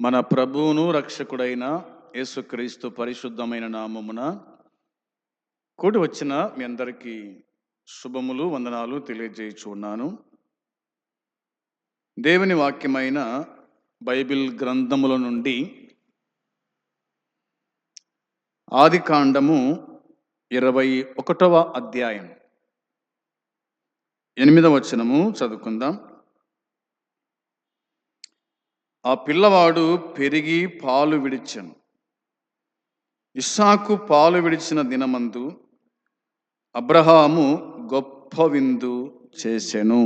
మన ప్రభువును రక్షకుడైన యేసుక్రీస్తు పరిశుద్ధమైన నామమున కూడి వచ్చిన మీ అందరికీ శుభములు వందనాలు తెలియజేయుచున్నాను దేవుని వాక్యమైన బైబిల్ గ్రంథముల నుండి ఆది కాండము ఇరవై ఒకటవ అధ్యాయం. ఎనిమిదవ వచనము చదువుకుందాం. ఆ పిల్లవాడు పెరిగి పాలు విడిచను. ఇస్సాకు పాలు విడిచిన దినమందు అబ్రహాము గొప్ప విందు చేసెను.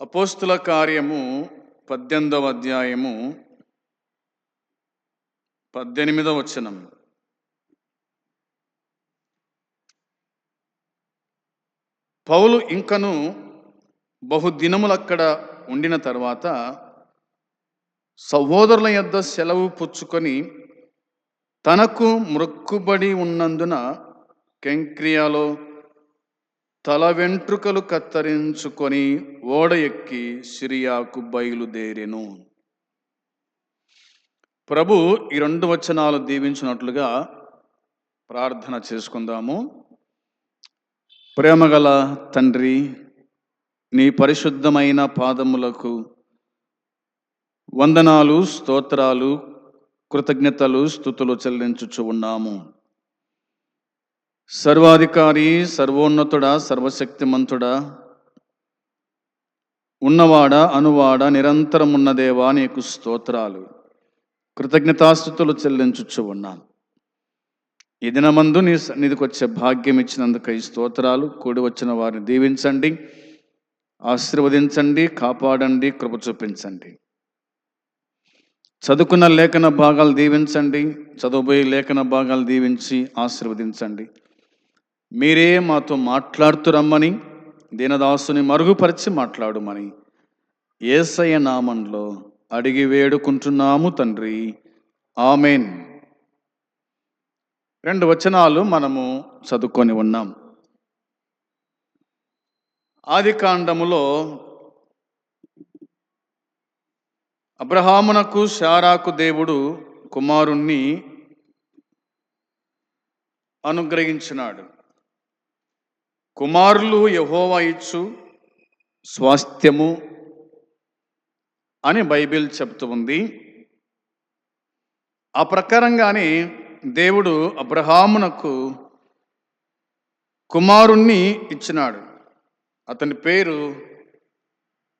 అపోస్తుల కార్యము పద్దెనిమిదవ అధ్యాయము పద్దెనిమిదవ వచనం. పౌలు ఇంకను బహుదినములక్కడ ఉండిన తర్వాత సహోదరుల యొద్ద సెలవు పుచ్చుకొని తనకు మృక్కుబడి ఉన్నందున కెంక్రియాలో తల వెంట్రుకలు కత్తిరించుకొని ఓడ ఎక్కి సిరియాకు బయలుదేరెను. ప్రభు ఈ రెండు వచనాలు దీవించినట్లుగా ప్రార్థన చేసుకుందాము. ప్రేమగల తండ్రి నీ పరిశుద్ధమైన పాదములకు వందనాలు స్తోత్రాలు కృతజ్ఞతలు స్థుతులు చెల్లించుచు ఉన్నాము. సర్వాధికారి సర్వోన్నతుడా సర్వశక్తిమంతుడా ఉన్నవాడ అనువాడ నిరంతరం ఉన్న దేవా నీకు స్తోత్రాలు. కృతజ్ఞతాస్థుతులు చెల్లించుచు ఉన్నాను ఈ దినమందు నీ సన్నిధికి వచ్చే భాగ్యం ఇచ్చినందుకు ఈ స్తోత్రాలు. కూడి వచ్చిన వారిని దీవించండి. ఆశీర్వదించండి కాపాడండి కృప చూపించండి. చదువుకున్న లేఖన భాగాలు దీవించండి చదువుబోయే లేఖన భాగాలు దీవించి ఆశీర్వదించండి. మీరే మాతో మాట్లాడుతురమ్మని దీనదాసుని మరుగుపరిచి మాట్లాడుమని ఏసయ్య నామంలో అడిగి వేడుకుంటున్నాము తండ్రి. ఆమెన్. రెండు వచనాలు మనము చదువుకొని ఉన్నాం. ఆది కాండములో అబ్రహామునకు శారాకు దేవుడు కుమారుణ్ణి అనుగ్రహించినాడు. కుమారులు యహోవా ఇచ్చు స్వాస్థ్యము అని బైబిల్ చెప్తుంది ఆ ప్రకారంగానే దేవుడు అబ్రహామునకు కుమారుణ్ణి ఇచ్చినాడు. అతని పేరు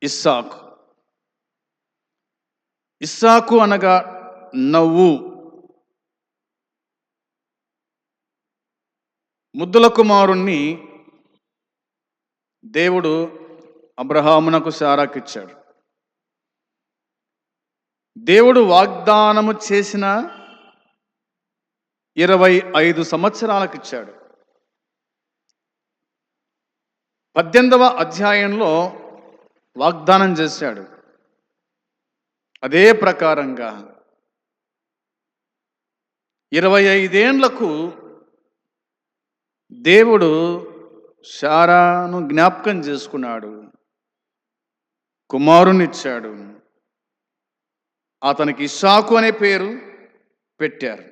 ఇస్సాకు. ఇస్సాకు అనగా నవ్వు. ముద్దుల కుమారుణ్ణి దేవుడు అబ్రహామునకు సారాకిచ్చాడు. దేవుడు వాగ్దానము చేసిన ఇరవై ఐదు సంవత్సరాలకు ఇచ్చాడు పద్దెనిమిదవ అధ్యాయంలో వాగ్దానం చేశాడు. అదే ప్రకారంగా ఇరవై ఐదేండ్లకు దేవుడు శారాను జ్ఞాపకం చేసుకున్నాడు. కుమారునిచ్చాడు. అతనికి ఇస్సాకు అనే పేరు పెట్టారు.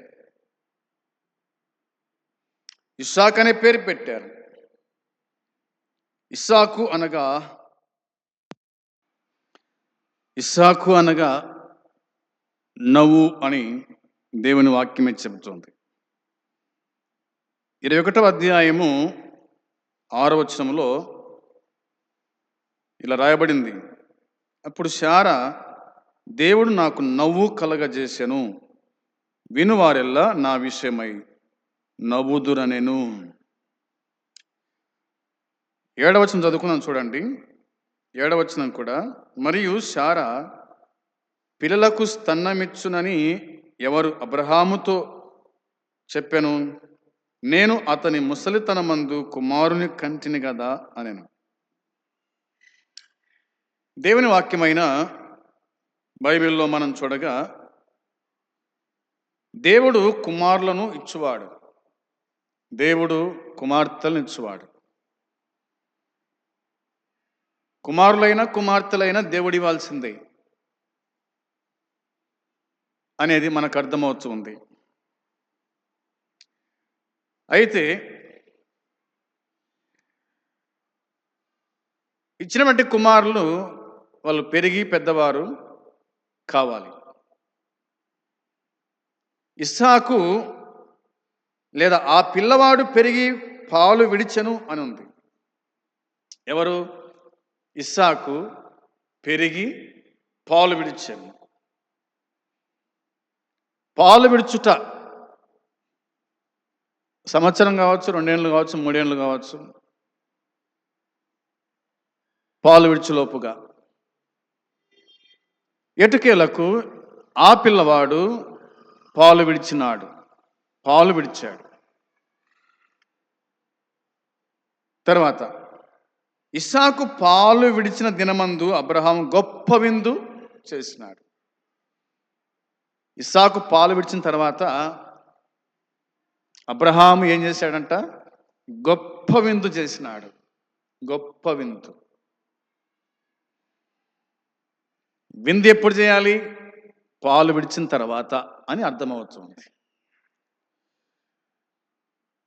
ఇస్సాక్ అనే పేరు పెట్టారు. ఇస్సాకు అనగా ఇస్సాకు అనగా నవ్వు అని దేవుని వాక్యమే చెబుతోంది. ఇరవై ఒకటవ అధ్యాయము ఆరవచనంలో ఇలా రాయబడింది. అప్పుడు శార దేవుడు నాకు నవ్వు కలగజేశాను వినువారెల్లా నా విషయమై నవ్వుదురనెను. ఏడవచనం చదువుకున్నాను చూడండి. ఏడవచనం కూడా మరియు శారా పిల్లలకు స్తన్నమిచ్చునని ఎవరు అబ్రహాముతో చెప్పాను? నేను అతని ముసలితనమందు కుమారుని కంటిని కదా అనెను. దేవుని వాక్యమైన బైబిల్లో మనం చూడగా దేవుడు కుమారులను ఇచ్చువాడు. దేవుడు కుమార్తెలను ఇచ్చువాడు. కుమారులైన కుమార్తెలైన దేవుడివ్వాల్సిందే అనేది మనకు అర్థమవుతుంది అయితే ఇచ్చినటువంటి కుమారులు వాళ్ళు పెరిగి పెద్దవారు కావాలి. ఇస్సాకు లేదా ఆ పిల్లవాడు పెరిగి పాలు విడిచెను అని ఉంది. ఎవరు? ఇస్సాకు పెరిగి పాలు విడిచెను పాలు విడుచుట సంవత్సరం కావచ్చు రెండేళ్ళు కావచ్చు మూడేళ్ళు కావచ్చు పాలు విడిచిలోపుగా ఎటుకేలకు ఆ పిల్లవాడు పాలు విడిచినాడు పాలు విడిచాడు. తర్వాత ఇసాకు పాలు విడిచిన దినమందు అబ్రహాం గొప్ప విందు చేసినాడు. ఇసాకు పాలు విడిచిన తర్వాత అబ్రహాము ఏం చేశాడంట? గొప్ప విందు చేసినాడు. గొప్ప విందు. విందు ఎప్పుడు చేయాలి? పాలు విడిచిన తర్వాత అని అర్థమవుతుంది.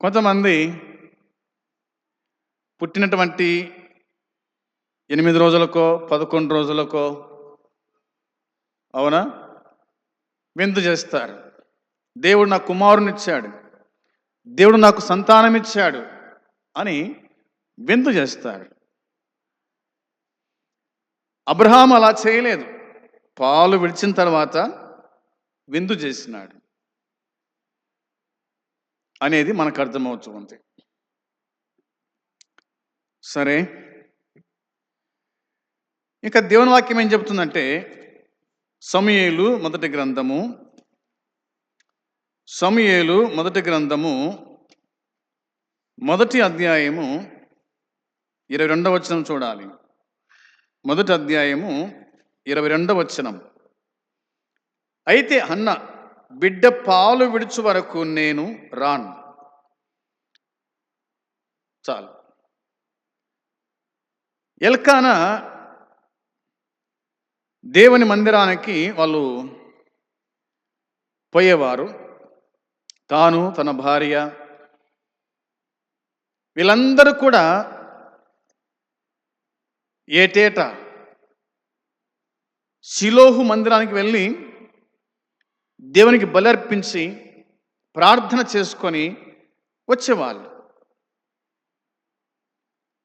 కొంతమంది పుట్టినటువంటి ఎనిమిది రోజులకో పదకొండు రోజులకో అవునా? విందు చేస్తారు. దేవుడు నాకు కుమారునిచ్చాడు. దేవుడు నాకు సంతానం ఇచ్చాడు అని విందు చేస్తారు. అబ్రహాం అలా చేయలేదు. పాలు విడిచిన తర్వాత విందు చేసినాడు అనేది మనకు అర్థమవుతుంది సరే? ఇక దేవుని వాక్యం ఏం చెబుతుందంటే సమయేలు మొదటి గ్రంథము సమయేలు మొదటి గ్రంథము మొదటి అధ్యాయము ఇరవై రెండవ వచనం చూడాలి. మొదటి అధ్యాయము ఇరవై రెండవ వచనం. అయితే అన్న బిడ్డ పాలు విడుచు వరకు నేను రాను. చాలు. ఎల్కానా దేవుని మందిరానికి వాళ్ళు పోయేవారు. తాను తన భార్య వీళ్ళందరూ కూడా ఏటేటా శిలోహు మందిరానికి వెళ్ళి దేవునికి బలర్పించి ప్రార్థన చేసుకొని వచ్చేవాళ్ళు.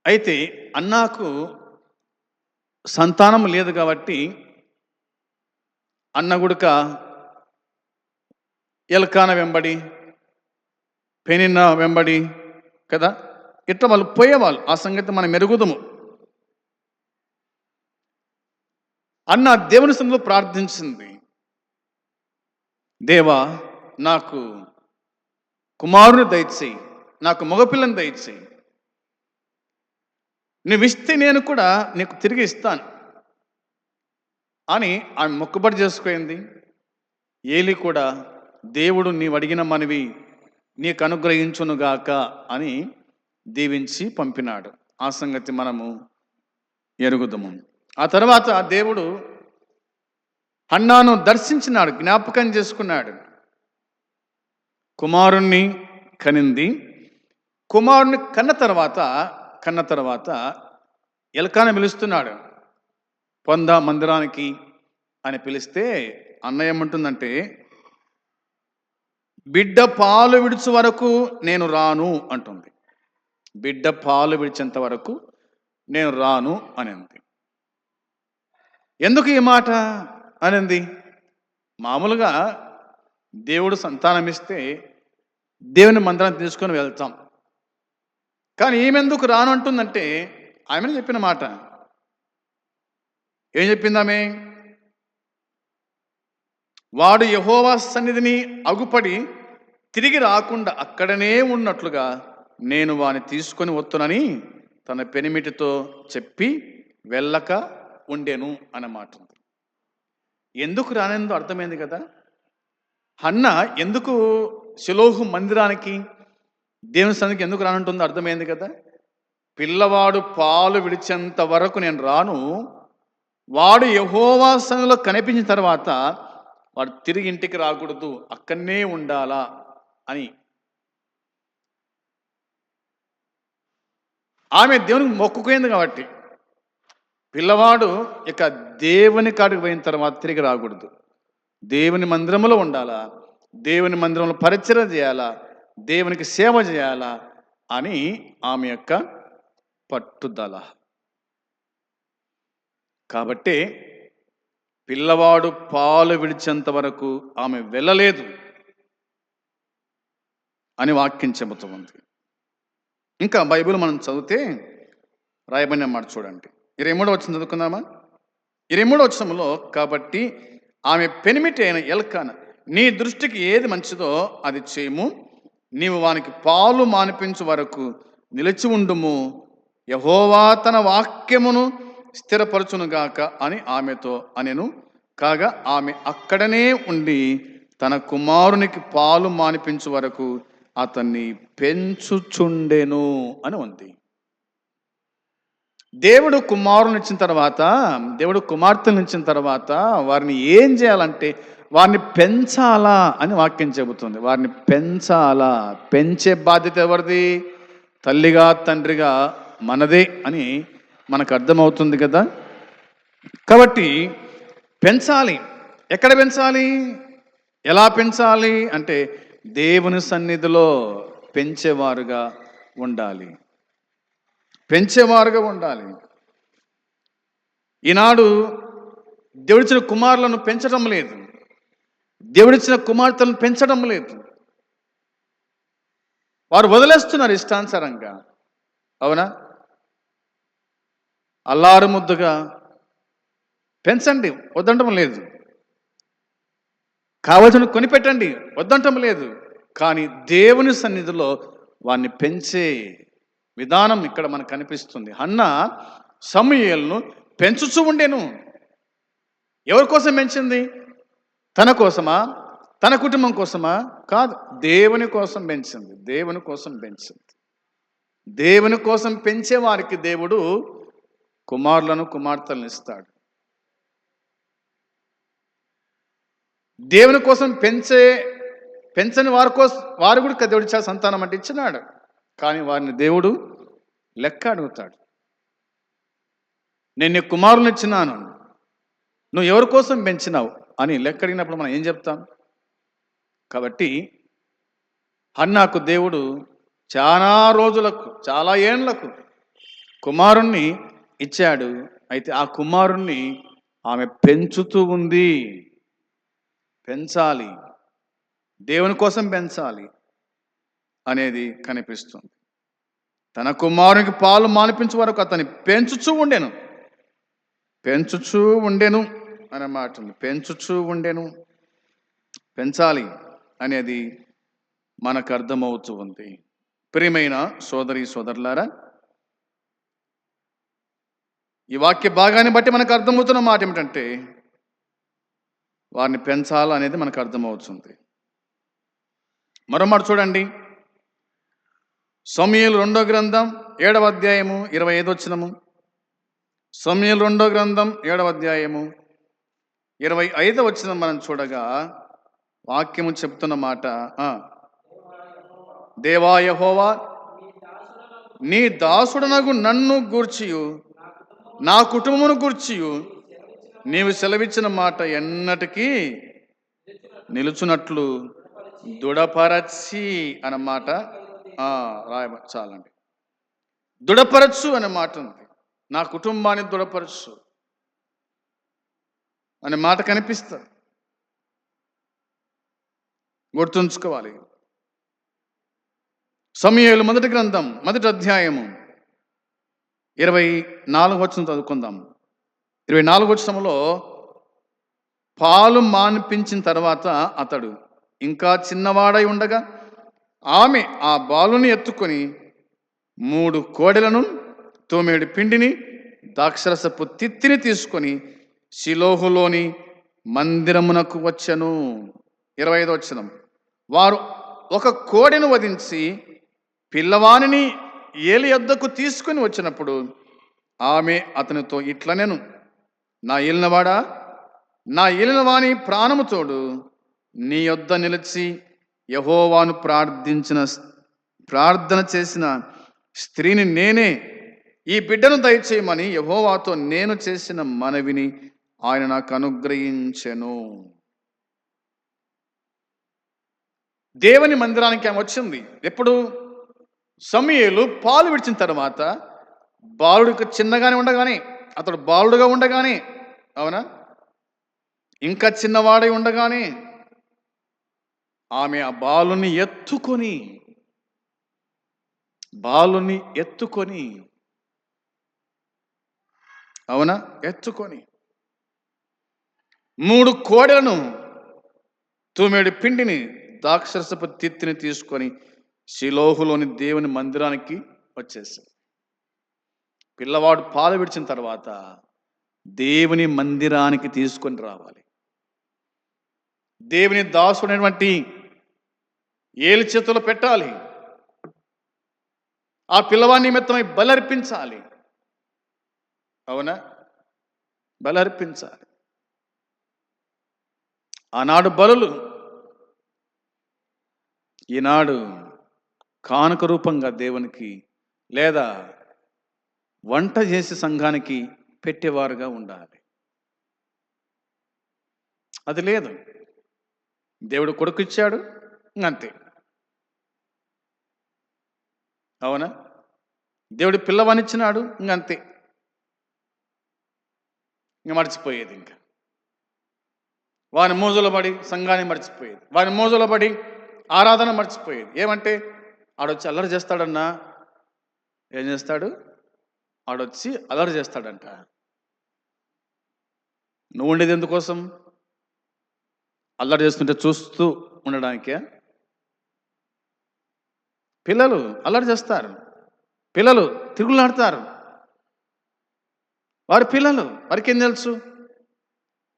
అయితే అన్నాకు సంతానం లేదు కాబట్టి అన్న గుడక ఎల్కాన వెంబడి పెనిన్న వెంబడి కదా? ఇట్లా వాళ్ళు పోయేవాళ్ళు. ఆ సంగతి మనం మెరుగుదము అన్న దేవుని సందులో ప్రార్థించింది. దేవా నాకు కుమారుని దయచేయి నాకు మగపిల్లని దయచేయి. నువ్వు ఇస్తే నేను కూడా నీకు తిరిగి ఇస్తాను. అని ఆమె మొక్కుబడి చేసుకుంది. ఏలి కూడా దేవుడు నీవు అడిగిన మనవి నీకు అనుగ్రహించునుగాక అని దీవించి పంపినాడు. ఆ సంగతి మనము ఎరుగుదము. ఆ తర్వాత దేవుడు హన్నాను దర్శించినాడు జ్ఞాపకం చేసుకున్నాడు. కుమారుణ్ణి కనింది. కుమారుని కన్న తర్వాత కన్న తర్వాత ఎలకాన పిలుస్తున్నాడు. పొంద మందిరానికి అని పిలిస్తే అన్నయ్య ఏమంటుందంటే బిడ్డ పాలు విడుచు వరకు నేను రాను అంటుంది. బిడ్డ పాలు విడిచేంత వరకు నేను రాను అని అంది ఎందుకు ఈ మాట? అనింది. మామూలుగా దేవుడు సంతానం ఇస్తే దేవుని మందిరాన్ని తీసుకొని వెళ్తాం. కానీ ఈమెందుకు రాను అంటుందంటే ఆమెను చెప్పిన మాట. ఏం చెప్పిందామే వాడు యహోవా సన్నిధిని అగుపడి తిరిగి రాకుండా అక్కడనే ఉన్నట్లుగా నేను వాని తీసుకొని వస్తునని తన పెనిమిటితో చెప్పి వెళ్ళక ఉండెను అన్నమాట. ఎందుకు రానేందో అర్థమైంది కదా? హన్న ఎందుకు శిలోహు మందిరానికి దేవుని సన్నిధికి ఎందుకు రానంటుందో అర్థమైంది కదా? పిల్లవాడు పాలు విడిచేంత వరకు నేను రాను వాడు యహోవా కనిపించిన తర్వాత వాడు తిరిగి ఇంటికి రాకూడదు అక్కడనే ఉండాలా అని. ఆమె దేవునికి మొక్కుపోయింది కాబట్టి పిల్లవాడు ఇక దేవుని కాడికి పోయిన తర్వాత తిరిగి రాకూడదు. దేవుని మందిరంలో ఉండాలా? దేవుని మందిరంలో పరిచయం చేయాలా? దేవునికి సేవ చేయాలా? అని ఆమె యొక్క పట్టుదల. కాబట్టి పిల్లవాడు పాలు విడిచేంత వరకు ఆమె వెళ్ళలేదు అని వాక్యం చెబుతుంది ఇంకా బైబిల్ మనం చదివితే రాయబడిన మాట చూడండి. ఇరవై మూడో వచ్చిన చదువుకుందామా? ఇరవై మూడో వచ్చంలో కాబట్టి ఆమె పెనిమిటి అయిన ఎల్కాన నీ దృష్టికి ఏది మంచిదో అది చేయము. నీవు వానికి పాలు మానిపించు వరకు నిలిచి ఉండుము. యహోవా తన వాక్యమును స్థిరపరచునుగాక అని ఆమెతో అనెను. కాగా ఆమె అక్కడనే ఉండి తన కుమారునికి పాలు మానిపించు వరకు అతన్ని పెంచుచుండెను అని ఉంది. దేవుడు కుమారుని ఇచ్చిన తర్వాత దేవుడు కుమార్తెను ఇచ్చిన తర్వాత వారిని ఏం చేయాలంటే వారిని పెంచాలా అని వాక్యం చెబుతుంది. వారిని పెంచాలా? పెంచే బాధ్యత ఎవరిది? తల్లిగా తండ్రిగా మనదే అని మనకు అర్థమవుతుంది కదా? కాబట్టి పెంచాలి. ఎక్కడ పెంచాలి? ఎలా పెంచాలి? అంటే దేవుని సన్నిధిలో పెంచేవారుగా ఉండాలి. పెంచేవారుగా ఉండాలి. ఈనాడు దేవుడిచ్చిన కుమారులను పెంచడం లేదు. దేవుడిచ్చిన కుమార్తెలను పెంచడం లేదు. వారు వదిలేస్తున్నారు ఇష్టానుసారంగా. అవునా? అల్లారు ముద్దుగా పెంచండి వద్దంటం లేదు. కావలసిన కొనిపెట్టండి వద్దంటం లేదు. కానీ దేవుని సన్నిధిలో వారిని పెంచే విధానం ఇక్కడ మనకు కనిపిస్తుంది. అన్న సమూహలను పెంచుచూ ఉండేను. ఎవరి కోసం పెంచింది? తన కోసమా? తన కుటుంబం కోసమా? కాదు దేవుని కోసం పెంచింది. దేవుని కోసం పెంచింది. దేవుని కోసం పెంచే వారికి దేవుడు కుమారులను కుమార్తెలను ఇస్తాడు. దేవుని కోసం పెంచే పెంచని వారి కోసం వారు కూడా దేవుడు సంతానం అంటే ఇచ్చినాడు. కానీ వారిని దేవుడు లెక్క అడుగుతాడు. నేను నీ కుమారుని ఇచ్చినాను. నువ్వు ఎవరి కోసం పెంచినావు? అని లెక్క అడిగినప్పుడు మనం ఏం చెప్తాం? కాబట్టి అన్నాకు దేవుడు చాలా రోజులకు చాలా ఏండ్లకు కుమారుణ్ణి ఇచ్చాడు. అయితే ఆ కుమారుణ్ణి ఆమె పెంచుతూ ఉంది. పెంచాలి. దేవుని కోసం పెంచాలి అనేది కనిపిస్తుంది. తన కుమారునికి పాలు మానిపించే వరకు అతన్ని పెంచుచూ ఉండెను. పెంచుచూ ఉండెను అనే మాట ఉంది. పెంచుచూ ఉండెను. పెంచాలి అనేది మనకు అర్థమవుతూ ఉంది. ప్రియమైన సోదరి సోదరులారా ఈ వాక్య భాగాన్ని బట్టి మనకు అర్థమవుతున్న మాట ఏమిటంటే వారిని పెంచాలనేది మనకు అర్థమవుతుంది. మరోమాట చూడండి. సమయలు రెండో గ్రంథం ఏడవ అధ్యాయము ఇరవై ఐదు వచ్చినము సమయలు రెండో గ్రంథం ఏడవ అధ్యాయము ఇరవై ఐదు వచ్చిన మనం చూడగా వాక్యము చెప్తున్న మాట దేవాయహోవా నీ దాసుడనగు నన్ను గూర్చియు. నా కుటుంబమును గూర్చియు. నీవు సెలవిచ్చిన మాట ఎన్నటికీ నిలుచున్నట్లు దృఢపరచి అన్నమాట ఆ, రాయ చాలండి. దృఢపరచు అనే మాట ఉంది నా కుటుంబాన్ని దృఢపరచు అనే మాట కనిపిస్తుంది. గుర్తుంచుకోవాలి. సమయాలు మొదటి గ్రంథం మొదటి అధ్యాయము. ఇరవై నాలుగు వచ్చిన చదువుకుందాం. ఇరవై నాలుగు వచ్చినంలో పాలు మాన్పించిన తర్వాత అతడు ఇంకా చిన్నవాడై ఉండగా ఆమె ఆ బాలుని ఎత్తుకొని మూడు కోడెలను తోమేడు పిండిని దాక్షరసపు తిత్తిని తీసుకొని శిలోహులోని మందిరమునకు వచ్చను. ఇరవై ఐదు వచ్చినం వారు ఒక కోడెను వధించి పిల్లవానిని ఏలి యొద్దకు తీసుకుని వచ్చినప్పుడు ఆమె అతనితో ఇట్లనెను నా ఏలినవాడా? నా ఏలినవాని ప్రాణము తోడు నీ యొద్ద నిలిచి యహోవాను ప్రార్థించిన ప్రార్థన చేసిన స్త్రీని నేనే ఈ బిడ్డను దయచేయమని యహోవాతో నేను చేసిన మనవిని ఆయన నాకు అనుగ్రహించెను. దేవుని మందిరానికి ఆమె వచ్చింది. ఎప్పుడు? సమయలు పాలు విడిచిన తర్వాత బాలుడికి చిన్నగానే ఉండగానే అతడు బాలుడుగా ఉండగానే అవునా? ఇంకా చిన్నవాడై ఉండగానే ఆమె ఆ బాలుని ఎత్తుకొని బాలుని ఎత్తుకొని అవునా? ఎత్తుకొని మూడు కోడలను తూమేడు పిండిని దాక్షరసపు తిత్తిని తీసుకొని శిలోహులోని దేవుని మందిరానికి వచ్చేసాడు పిల్లవాడు పాలు విడిచిన తర్వాత దేవుని మందిరానికి తీసుకొని రావాలి. దేవుని దాసుడైనటువంటి ఏలి చేతులు పెట్టాలి. ఆ పిల్లవాడి నిమిత్తమై బలర్పించాలి. అవునా? బలర్పించాలి. ఆనాడు బలులు ఈనాడు కానుక రూపంగా దేవునికి లేదా వంట చేసి సంఘానికి పెట్టేవారుగా ఉండాలి. అది లేదు. దేవుడు కొడుకు ఇచ్చాడు అంతే. అవునా? దేవుడు పిల్లవనిచ్చినాడు ఇంకంతే ఇంక మర్చిపోయేది ఇంకా. వాని మోజులో పడి సంఘాన్ని మర్చిపోయేది. వాని మోజులో పడి ఆరాధన మర్చిపోయేది. ఏమంటే ఆడొచ్చి అల్లరి చేస్తాడన్నా? ఏం చేస్తాడు? ఆడొచ్చి అల్లరి చేస్తాడంట. నువ్వు ఉండేది ఎందుకోసం? అల్లరి చేస్తుంటే చూస్తూ ఉండడానికే. పిల్లలు అల్లరి చేస్తారు. పిల్లలు తిరుగులాడతారు. వారి పిల్లలు వారికి ఏం తెలుసు?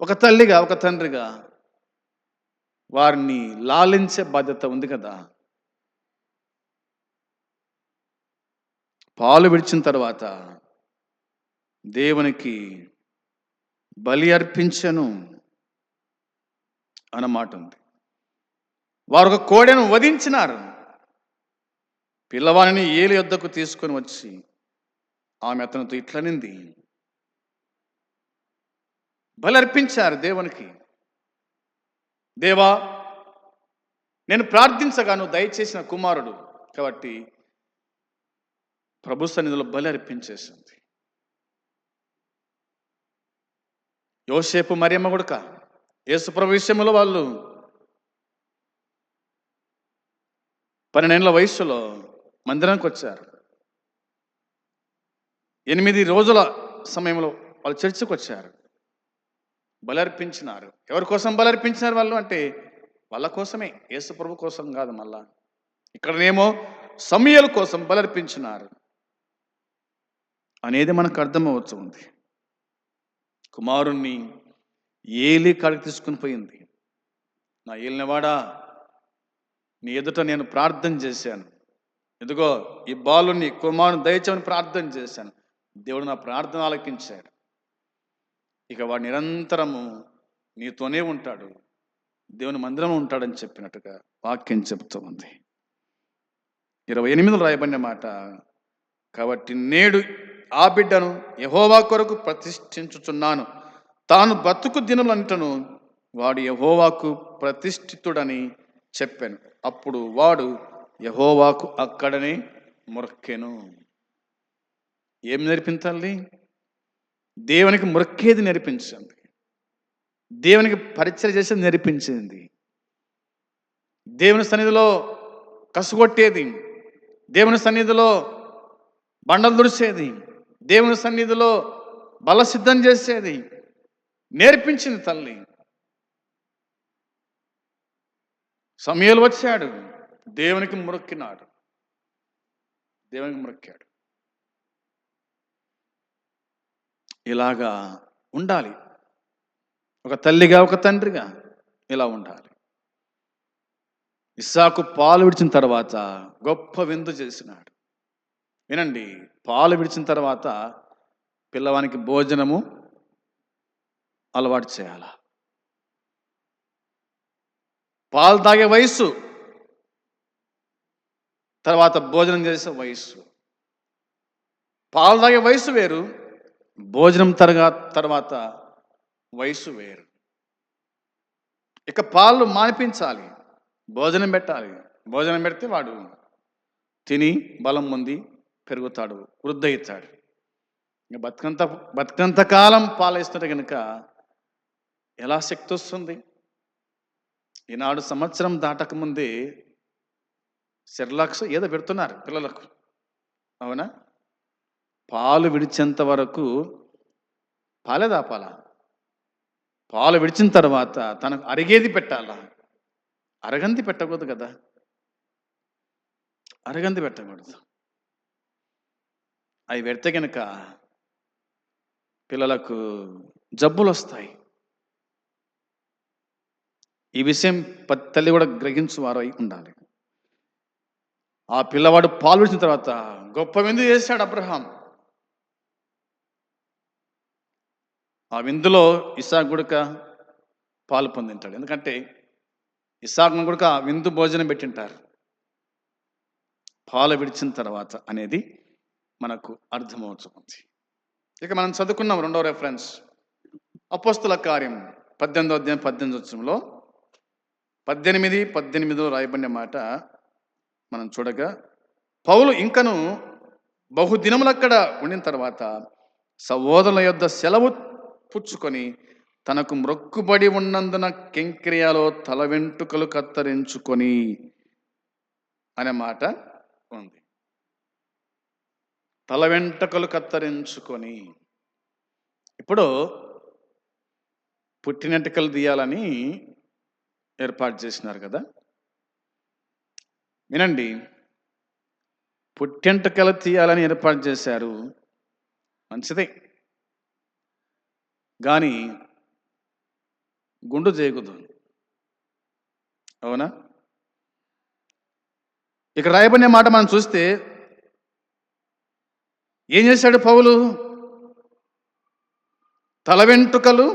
ఒక తల్లిగా ఒక తండ్రిగా వారిని లాలించే బాధ్యత ఉంది కదా. పాలు విడిచిన తర్వాత దేవునికి బలి అర్పించను అన్నమాట ఉంది. వారు ఒక కోడెను వధించినారు. పిల్లవాడిని ఏలి యొద్దకు తీసుకొని వచ్చి ఆమె అతనితో ఇట్లనింది బలి అర్పించారు దేవునికి. దేవా నేను ప్రార్థించగాను దయచేసిన కుమారుడు కాబట్టి ప్రభు సన్నిధిలో బలి అర్పించేసింది. యోసేపు మరియమ్మ కొడుక యేసుప్రభు విషయంలో వాళ్ళు పన్నెండేళ్ళ వయసులో మందిరానికి వచ్చారు. ఎనిమిది రోజుల సమయంలో వాళ్ళు చర్చికి వచ్చారు. బలర్పించినారు ఎవరి కోసం బలర్పించినారు వాళ్ళు అంటే వాళ్ళ కోసమే యేసు ప్రభు కోసం కాదు మళ్ళా. ఇక్కడనేమో సమయాల కోసం బలర్పించినారు అనేది మనకు అర్థమవచ్చు ఉంది. కుమారుణ్ణి ఏలి కాడికి తీసుకుని పోయింది. నా ఏలినవాడా నీ ఎదుట నేను ప్రార్థన చేశాను. ఎందుకో ఈ బాలుని కుమారుని దయచమని ప్రార్థన చేశాను. దేవుడు నా ప్రార్థన ఆలకించాడు. ఇక వాడు నిరంతరము నీతోనే ఉంటాడు. దేవుని మందిరం ఉంటాడని చెప్పినట్టుగా వాక్యం చెబుతూ ఉంది. ఇరవై ఎనిమిదిలో రాయబడిన మాట కాబట్టి నేడు ఆ బిడ్డను యహోవా కొరకు ప్రతిష్ఠించుచున్నాను. తాను బతుకు దినములంటను వాడు యహోవాకు ప్రతిష్ఠితుడని చెప్పాను. అప్పుడు వాడు యహోవాకు అక్కడనే మొరక్కెను. ఏం నేర్పించాలి దేవునికి మొరక్కేది నేర్పించండి దేవునికి పరిచయం చేసేది నేర్పించింది. దేవుని సన్నిధిలో కసుగొట్టేది. దేవుని సన్నిధిలో బండలు దుడిసేది దేవుని సన్నిధిలో బల సిద్ధం చేసేది నేర్పించింది తల్లి. సమయాలు వచ్చాడు. దేవునికి మురక్కినాడు. దేవునికి మురక్కాడు. ఇలాగా ఉండాలి. ఒక తల్లిగా ఒక తండ్రిగా ఇలా ఉండాలి. ఇస్సాకు పాలు విడిచిన తర్వాత గొప్ప విందు చేసినాడు. వినండి పాలు విడిచిన తర్వాత పిల్లవానికి భోజనము అలవాటు చేయాల? పాలు తాగే వయస్సు తర్వాత భోజనం చేసే వయస్సు. పాలు తాగే వయసు వేరు భోజనం తరగా తర్వాత వయసు వేరు. ఇక పాలు మానిపించాలి భోజనం పెట్టాలి. భోజనం పెడితే వాడు తిని బలం ఉంది పెరుగుతాడు వృద్ధయితాడు ఇంకా బతుకంత బతుకంత కాలం పాలిస్తుంటే కనుక ఎలా శక్తి వస్తుంది? ఈనాడు సంవత్సరం దాటకముందే సెర్లాక్స్ ఏదో పెడుతున్నారు పిల్లలకు. అవునా? పాలు విడిచేంత వరకు పాలే దాపాలా? పాలు విడిచిన తర్వాత తనకు అరిగేది పెట్టాలా? అరగంది పెట్టకూడదు కదా? అరగంది పెట్టకూడదు. అవి పెడితే కనుక పిల్లలకు జబ్బులు వస్తాయి ఈ విషయం తల్లి కూడా గ్రహించువారు అయి ఉండాలి. ఆ పిల్లవాడు పాలు విడిచిన తర్వాత గొప్ప విందు చేశాడు అబ్రహాం. ఆ విందులో ఇసాక్ గుడక పాలు పొందింటాడు. ఎందుకంటే ఇసాక్ను గుడక విందు భోజనం పెట్టింటారు. పాలు విడిచిన తర్వాత అనేది మనకు అర్థమవుతుంది. ఇక మనం చదువుకున్నాం రెండో రెఫరెన్స్ అపోస్తుల కార్యం పద్దెనిమిదో అధ్యాయం పద్దెనిమిది వచ్చంలో పద్దెనిమిది పద్దెనిమిదిలో రాయబడిన మాట మనం చూడగా పౌలు ఇంకను బహుదినములు అక్కడ ఉండిన తర్వాత సహోదరుల యొద్ద సెలవు పుచ్చుకొని తనకు మ్రొక్కుబడి ఉన్నందున కెంక్రియాలో తల వెంట్రుకలు కత్తిరించుకొని అనే మాట ఉంది. తల వెంట్రుకలు కత్తిరించుకొని. ఇప్పుడు పుట్టినెంటుకలు తీయాలని ఏర్పాటు చేసినారు కదా. వినండి. పుట్టెంటకలు తీయాలని ఏర్పాటు చేశారు. మంచిదే. కానీ గుండు చేయకూడదు అవునా? ఇక్కడ రాయబడిన మాట మనం చూస్తే ఏం చేశాడు పౌలు? తల వెంట్రుకలు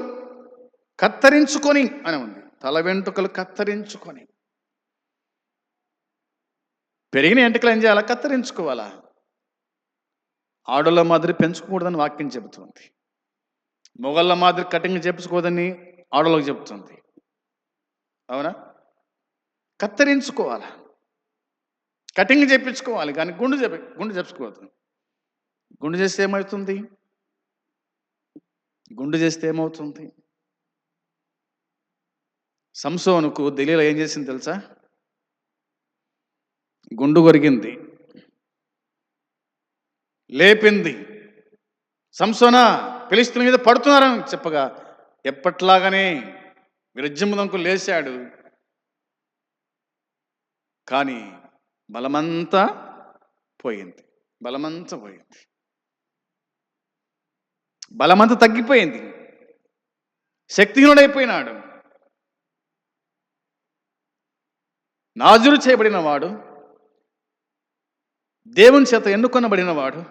కత్తరించుకొని అని ఉంది. తల వెంట్రుకలు కత్తరించుకొని. పెరిగిన వెంట్రుకలు ఏం చేయాలా? కత్తిరించుకోవాలా? ఆడోళ్ళ మాదిరి పెంచుకోకూడదని వాక్యం చెబుతుంది. మొగళ్ళ మాదిరి కటింగ్ చేపించుకోదని ఆడోళ్ళకి చెబుతుంది. అవునా? కత్తిరించుకోవాలా? కటింగ్ చేపించుకోవాలి కానీ గుండు చెప్పి గుండు చెప్పుకోవద్దు గుండు చేస్తే ఏమవుతుంది? గుండు చేస్తే ఏమవుతుంది? సంసోనుకు ఢిల్లీలో ఏం చేసింది తెలుసా? గుండు కొరిగింది. లేపింది. సంసోనా పిలిస్తుల మీద పడుతున్నారని చెప్పగా ఎప్పట్లాగానే విరజ్యముదంకు లేచాడు కానీ బలమంతా పోయింది. బలమంతా పోయింది. బలమంతా తగ్గిపోయింది. శక్తిహీనుడైపోయినాడు. నాజురు చేయబడిన వాడు దేవుని చేత ఎన్నుకొనబడిన వాడు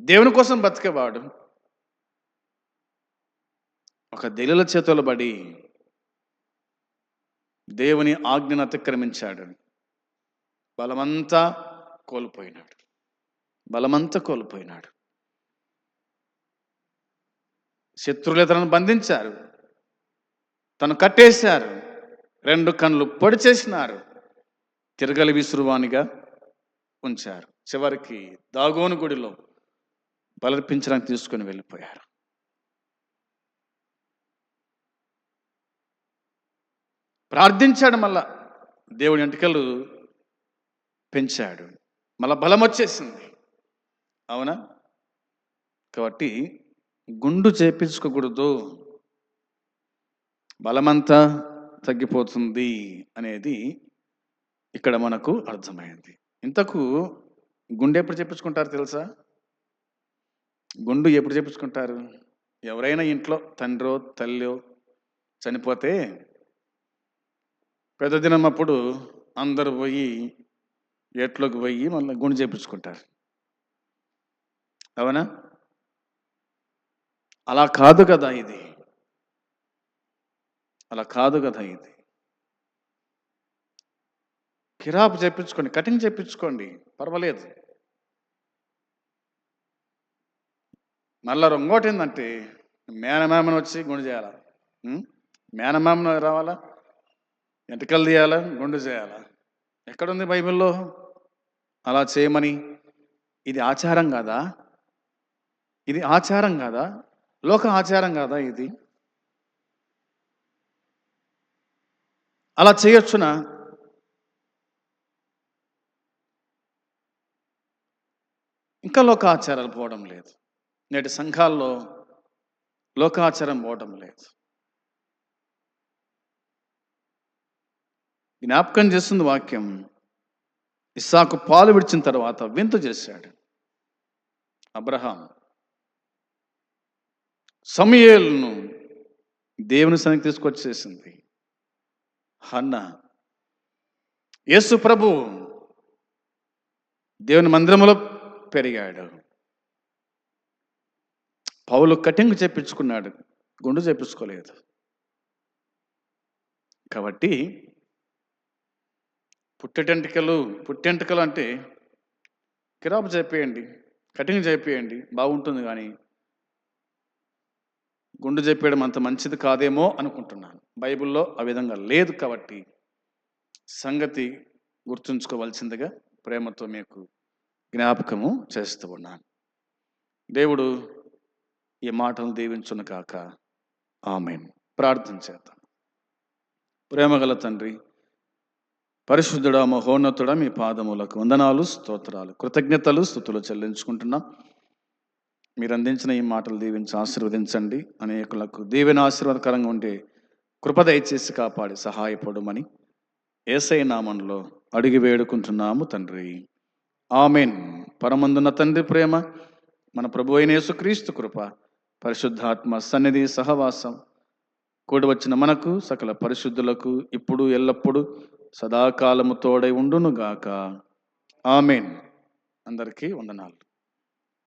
దేవుని కోసం బతికేవాడు ఒక దెలుల చేతులు పడి దేవుని ఆజ్ఞను అతిక్రమించాడు. బలమంతా కోల్పోయినాడు. బలమంతా కోల్పోయినాడు. శత్రువులు తనను బంధించారు. తను కట్టేశారు. రెండు కన్నులు పొడి చేసినారు. తిరగలి విసురువానిగా ఉంచారు. చివరికి దాగోను గుడిలో బలర్పించడానికి తీసుకుని వెళ్ళిపోయారు. ప్రార్థించాడు మళ్ళా. దేవుడి ఎంటికలు పెంచాడు. మళ్ళా బలం వచ్చేసింది అవునా? కాబట్టి గుండు చేపించుకోకూడదు. బలమంతా తగ్గిపోతుంది అనేది ఇక్కడ మనకు అర్థమైంది. ఇంతకు గుండె ఎప్పుడు చెప్పించుకుంటారు తెలుసా? గుండు ఎప్పుడు చేపించుకుంటారు? ఎవరైనా ఇంట్లో తండ్రో తల్లో చనిపోతే పెద్ద దినం అప్పుడు అందరు పోయి ఎట్లోకి పోయి మళ్ళీ గుండు చేపించుకుంటారు. అవునా? అలా కాదు కదా ఇది. అలా కాదు కదా ఇది. కిరాపు చేపించుకోండి కటింగ్ చేపించుకోండి పర్వాలేదు. మళ్ళా ఇంకోటి ఏంటంటే మేనమామను వచ్చి గుండు చేయాలా? మేనమామను రావాలా? ఎంటకలు తీయాలా? గుండు చేయాలా? ఎక్కడుంది బైబిల్లో? అలా చేయమని. ఇది ఆచారం కాదా? ఇది ఆచారం కాదా? లోక ఆచారం కాదా ఇది? అలా చేయొచ్చునా? ఇంకా లోకాచారాలు పోవడం లేదు. నేటి సంఘాల్లో లోకాచారం పోవడం లేదు. జ్ఞాపకం చేస్తుంది వాక్యం. ఇస్సాకు పాలు విడిచిన తర్వాత వింత చేశాడు. అబ్రహాం సమయలను దేవుని సన్నిధికి తీసుకొచ్చేసింది. హన్న. యేసు ప్రభు దేవుని మందిరంలో పెరిగాడు. పౌలు కటింగ్ చేపించుకున్నాడు. గుండు చేపించుకోలేదు. కాబట్టి పుట్టెంటికలు పుట్టెంటికలు అంటే కిరాబు చేపేయండి కటింగ్ చేపేయండి బాగుంటుంది కానీ గుండు చెప్పేయడం అంత మంచిది కాదేమో అనుకుంటున్నాను. బైబిల్లో ఆ విధంగా లేదు కాబట్టి సంగతి గుర్తుంచుకోవాల్సిందిగా ప్రేమతో మీకు జ్ఞాపకము చేస్తూ ఉన్నాను. దేవుడు ఈ మాటలు దీవించును కాక ఆమెను. ప్రార్థన చేద్దాం. ప్రేమగల తండ్రి పరిశుద్ధుడా మహోన్నతుడా మీ పాదములకు వందనాలు స్తోత్రాలు కృతజ్ఞతలు స్థుతులు చెల్లించుకుంటున్నాం. మీరు అందించిన ఈ మాటలు దీవించి ఆశీర్వదించండి. అనేకులకు దీవెన ఆశీర్వాదకరంగా ఉండే కృప దయచేసి కాపాడి సహాయపడమని ఏసై నామంలో అడిగి వేడుకుంటున్నాము తండ్రి. ఆమెన్. పరమందున్న తండ్రి ప్రేమ మన ప్రభు అయిన యేసుక్రీస్తు కృప పరిశుద్ధాత్మ సన్నిధి సహవాసం కూడి వచ్చిన మనకు సకల పరిశుద్ధులకు ఇప్పుడు ఎల్లప్పుడూ సదాకాలము తోడై ఉండునుగాక. ఆమెన్. అందరికీ వందనాలు.